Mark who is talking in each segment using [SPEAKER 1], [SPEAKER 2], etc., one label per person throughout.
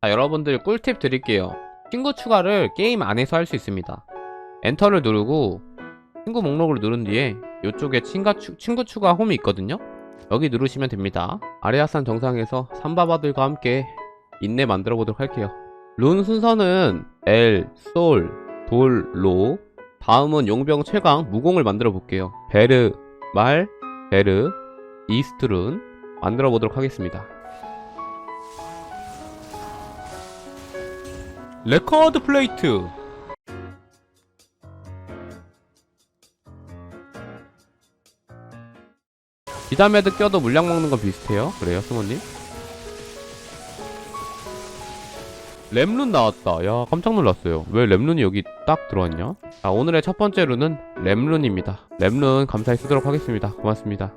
[SPEAKER 1] 자, 여러분들 꿀팁 드릴게요. 친구 추가를 게임 안에서 할 수 있습니다. 엔터를 누르고 친구 목록을 누른 뒤에 이쪽에 친가 추, 친구 추가 홈이 있거든요. 여기 누르시면 됩니다. 아레아산 정상에서 삼바바들과 함께 인내 만들어 보도록 할게요. 룬 순서는 L, 솔, 돌, 로 다음은 용병 최강 무공을 만들어 볼게요. 베르, 말, 베르, 이스트룬 만들어 보도록 하겠습니다. 레코드 플레이트 비담에드 껴도 물량 먹는 건 비슷해요. 그래요, 승호님? 램룬 나왔다. 야, 깜짝 놀랐어요. 왜 램룬이 여기 딱 들어왔냐? 자, 오늘의 첫 번째 룬은 램룬입니다. 램룬 감사히 쓰도록 하겠습니다. 고맙습니다.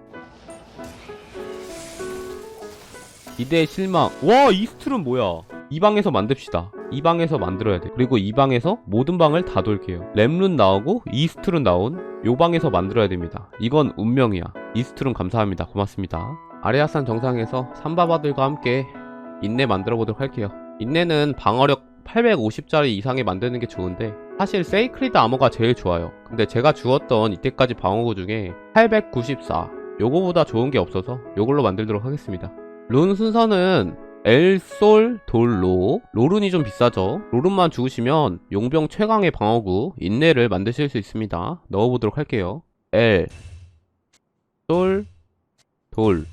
[SPEAKER 1] 기대의 실망. 와, 이스트는 뭐야? 이 방에서 만듭시다. 이 방에서 만들어야 돼. 그리고 이 방에서 모든 방을 다 돌게요. 램룬 나오고 이스트룬 나온 요 방에서 만들어야 됩니다. 이건 운명이야. 이스트룬 감사합니다. 고맙습니다. 아레아산 정상에서 삼바바들과 함께 인내 만들어 보도록 할게요. 인내는 방어력 850짜리 이상에 만드는 게 좋은데 사실 세이크리드 아머가 제일 좋아요. 근데 제가 주었던 이때까지 방어구 중에 894 요거보다 좋은 게 없어서 요걸로 만들도록 하겠습니다. 룬 순서는 엘솔 돌로. 롤룬이 좀 비싸죠. 롤룬만 주우시면 용병 최강의 방어구 인내를 만드실 수 있습니다. 넣어보도록 할게요. L 솔 돌.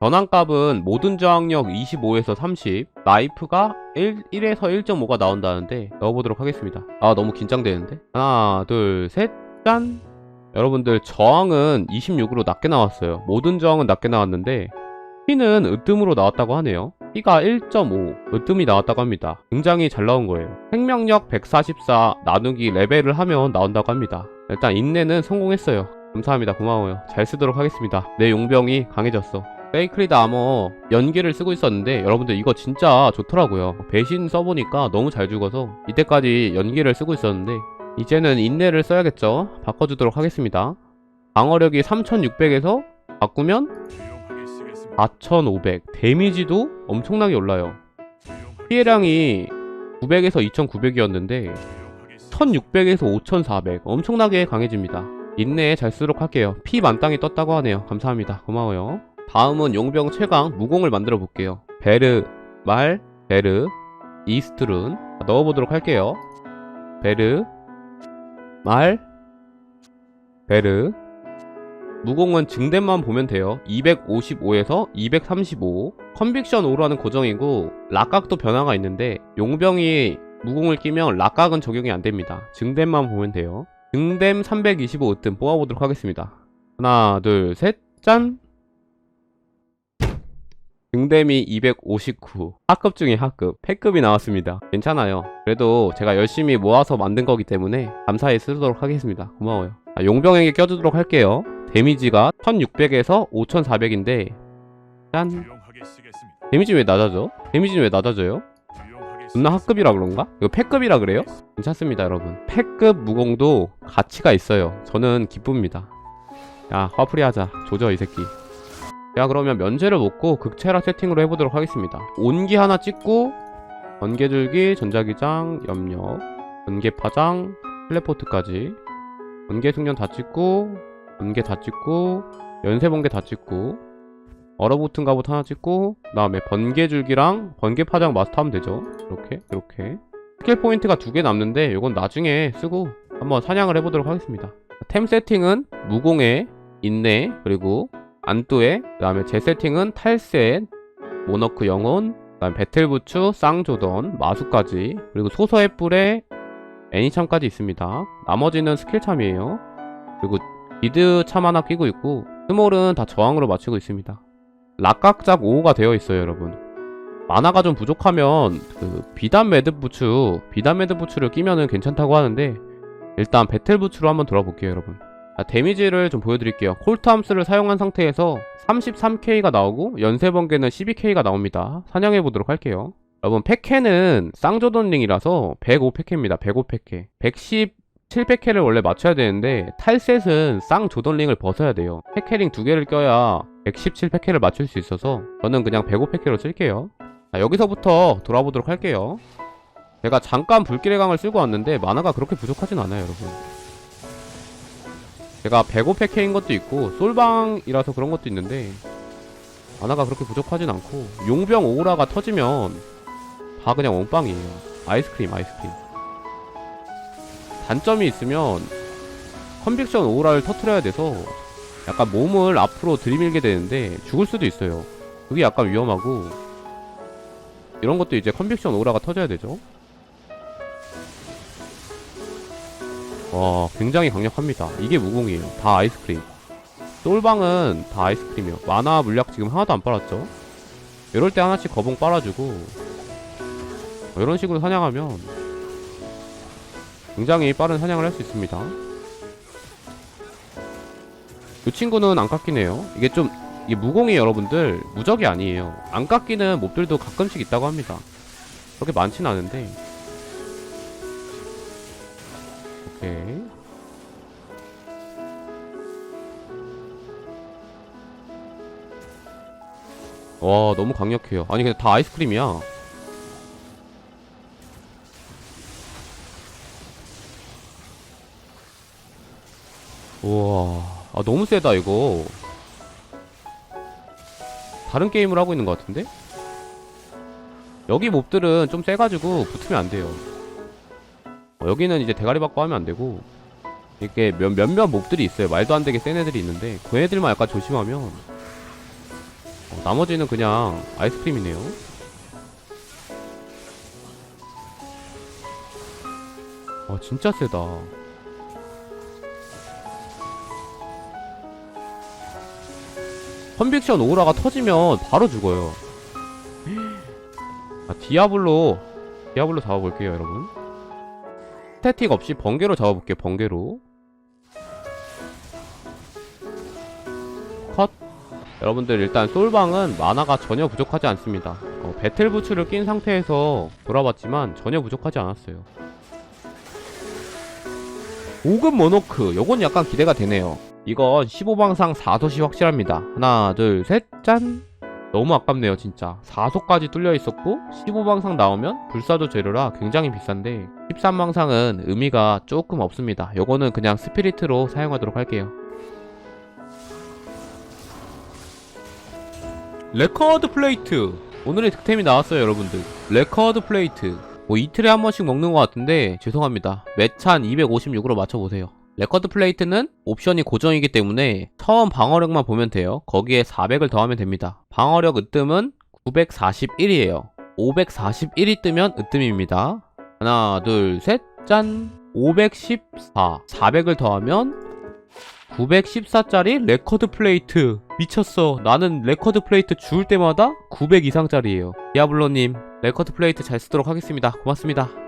[SPEAKER 1] 전환값은 모든 저항력 25에서 30 라이프가 1, 1에서 1.5가 나온다는데 넣어보도록 하겠습니다. 아 너무 긴장되는데? 하나 둘셋짠! 여러분들 저항은 26으로 낮게 나왔어요. 모든 저항은 낮게 나왔는데 피는 으뜸으로 나왔다고 하네요. 피가 1.5, 으뜸이 나왔다고 합니다. 굉장히 잘 나온 거예요. 생명력 144 나누기 레벨을 하면 나온다고 합니다. 일단 인내는 성공했어요. 감사합니다. 고마워요. 잘 쓰도록 하겠습니다. 내 용병이 강해졌어. 페이크리드 아머 연기를 쓰고 있었는데 여러분들 이거 진짜 좋더라고요. 배신 써보니까 너무 잘 죽어서 이때까지 연기를 쓰고 있었는데 이제는 인내를 써야겠죠. 바꿔주도록 하겠습니다. 방어력이 3600에서 바꾸면 4500 데미지도 엄청나게 올라요. 피해량이 900에서 2900이었는데 1600에서 5400 엄청나게 강해집니다. 인내에 잘 쓰도록 할게요. 피 만땅이 떴다고 하네요. 감사합니다. 고마워요. 다음은 용병 최강 무공을 만들어 볼게요. 베르 말 베르 이스트룬. 넣어보도록 할게요. 베르 말 베르 무공은 증대만 보면 돼요. 255에서 235. 컨빅션 5라는 고정이고 락각도 변화가 있는데 용병이 무공을 끼면 락각은 적용이 안 됩니다. 증댐만 보면 돼요. 증댐 325 으뜸 뽑아보도록 하겠습니다. 하나, 둘, 셋, 짠! 증댐이 259. 하급 중에 하급. 패급이 나왔습니다. 괜찮아요. 그래도 제가 열심히 모아서 만든 거기 때문에 감사히 쓰도록 하겠습니다. 고마워요. 아, 용병에게 껴주도록 할게요. 데미지가 1600에서 5400인데 짠. 데미지 왜 낮아져? 데미지는 왜 낮아져요? 존나 학급이라 그런가? 이거 패급이라 그래요? 괜찮습니다 여러분 패급 무공도 가치가 있어요 저는 기쁩니다 야 화풀이 하자 조져 이 새끼 자 그러면 면제를 먹고 극체라 세팅으로 해보도록 하겠습니다 온기 하나 찍고 번개줄기 전자기장 염력 번개파장 텔레포트까지 번개 숙련 다 찍고 번개 다 찍고 연쇄 번개 다 찍고 얼어붙은 갑옷 하나 찍고 그 다음에 번개 줄기랑 번개 파장 마스터하면 되죠? 이렇게 이렇게. 스킬 포인트가 두 개 남는데 이건 나중에 쓰고 한번 사냥을 해보도록 하겠습니다. 템 세팅은 무공에 인내 그리고 안뚜에 그 다음에 제 세팅은 탈셋 모너크 영혼 그 다음 배틀부츠 쌍조던 마수까지 그리고 소서의 뿔에 애니참까지 있습니다. 나머지는 스킬 참이에요. 그리고 미드 참 하나 끼고 있고 스몰은 다 저항으로 맞추고 있습니다. 락각작 5호가 되어 있어요 여러분. 만화가 좀 부족하면 그 비단 매드 부츠 비단 매드 부츠를 끼면은 괜찮다고 하는데 일단 배틀 부츠로 한번 돌아볼게요 여러분. 아, 데미지를 좀 보여드릴게요. 콜트함스를 사용한 상태에서 33K가 나오고 연쇄 번개는 12K가 나옵니다. 사냥해 보도록 할게요. 여러분 패캐는 쌍조던링이라서 105패캐입니다. 105패캐 110 700캐를 원래 맞춰야 되는데 탈셋은 쌍 조던링을 벗어야 돼요 패캐링 두 개를 껴야 117패캐를 맞출 수 있어서 저는 그냥 105패캐로 쓸게요 자, 여기서부터 돌아보도록 할게요. 제가 잠깐 불길의 강을 쓰고 왔는데 만화가 그렇게 부족하진 않아요, 여러분. 제가 105팩해인 것도 있고 솔방이라서 그런 것도 있는데 만화가 그렇게 부족하진 않고 용병 오라가 터지면 다 그냥 원빵이에요. 아이스크림, 아이스크림. 단점이 있으면 컨빅션 오라를 터트려야 돼서 약간 몸을 앞으로 들이밀게 되는데 죽을 수도 있어요. 그게 약간 위험하고 이런 것도 이제 컨빅션 오라가 터져야 되죠. 와, 굉장히 강력합니다. 이게 무공이에요. 다 아이스크림. 솔방은 다 아이스크림이에요. 만화 물약 지금 하나도 안 빨았죠? 이럴 때 하나씩 거봉 빨아주고 이런 식으로 사냥하면 굉장히 빠른 사냥을 할 수 있습니다. 이 친구는 안 깎이네요. 이게 좀 이게 무공이 여러분들 무적이 아니에요. 안 깎이는 몹들도 가끔씩 있다고 합니다. 그렇게 많진 않은데. 오케이. 와 너무 강력해요. 아니 근데 다 아이스크림이야. 우와, 아 너무 세다 이거. 다른 게임을 하고 있는 것 같은데? 여기 몹들은 좀 세가지고 붙으면 안 돼요. 어, 여기는 이제 대가리 받고 하면 안 되고 이렇게 몇, 몇몇 몹들이 있어요. 말도 안 되게 센 애들이 있는데 그 애들만 약간 조심하면 어, 나머지는 그냥 아이스크림이네요. 아 진짜 세다. 컨빅션 오라가 터지면 바로 죽어요. 아, 디아블로 디아블로 잡아볼게요, 여러분. 스태틱 없이 번개로 잡아볼게요, 번개로. 컷. 여러분들 일단 솔방은 만화가 전혀 부족하지 않습니다. 어, 배틀 부츠를 낀 상태에서 돌아봤지만 전혀 부족하지 않았어요. 5급 모노크, 요건 약간 기대가 되네요. 이건 15방상 4솥이 확실합니다. 하나, 둘, 셋, 짠! 너무 아깝네요, 진짜. 4솥까지 뚫려 있었고, 15방상 나오면 불사조 재료라 굉장히 비싼데, 13방상은 의미가 조금 없습니다. 요거는 그냥 스피리트로 사용하도록 할게요. 레커드 플레이트! 오늘의 득템이 나왔어요, 여러분들. 레커드 플레이트. 뭐 이틀에 한 번씩 먹는 것 같은데, 죄송합니다. 매찬 256으로 맞춰보세요. 레커드 플레이트는 옵션이 고정이기 때문에 처음 방어력만 보면 돼요. 거기에 400을 더하면 됩니다. 방어력 으뜸은 941이에요. 541이 뜨면 으뜸입니다. 하나, 둘, 셋, 짠! 514. 400을 더하면 914짜리 레커드 플레이트. 미쳤어. 나는 레커드 플레이트 주울 때마다 900 이상짜리예요. 디아블로님, 레커드 플레이트 잘 쓰도록 하겠습니다. 고맙습니다.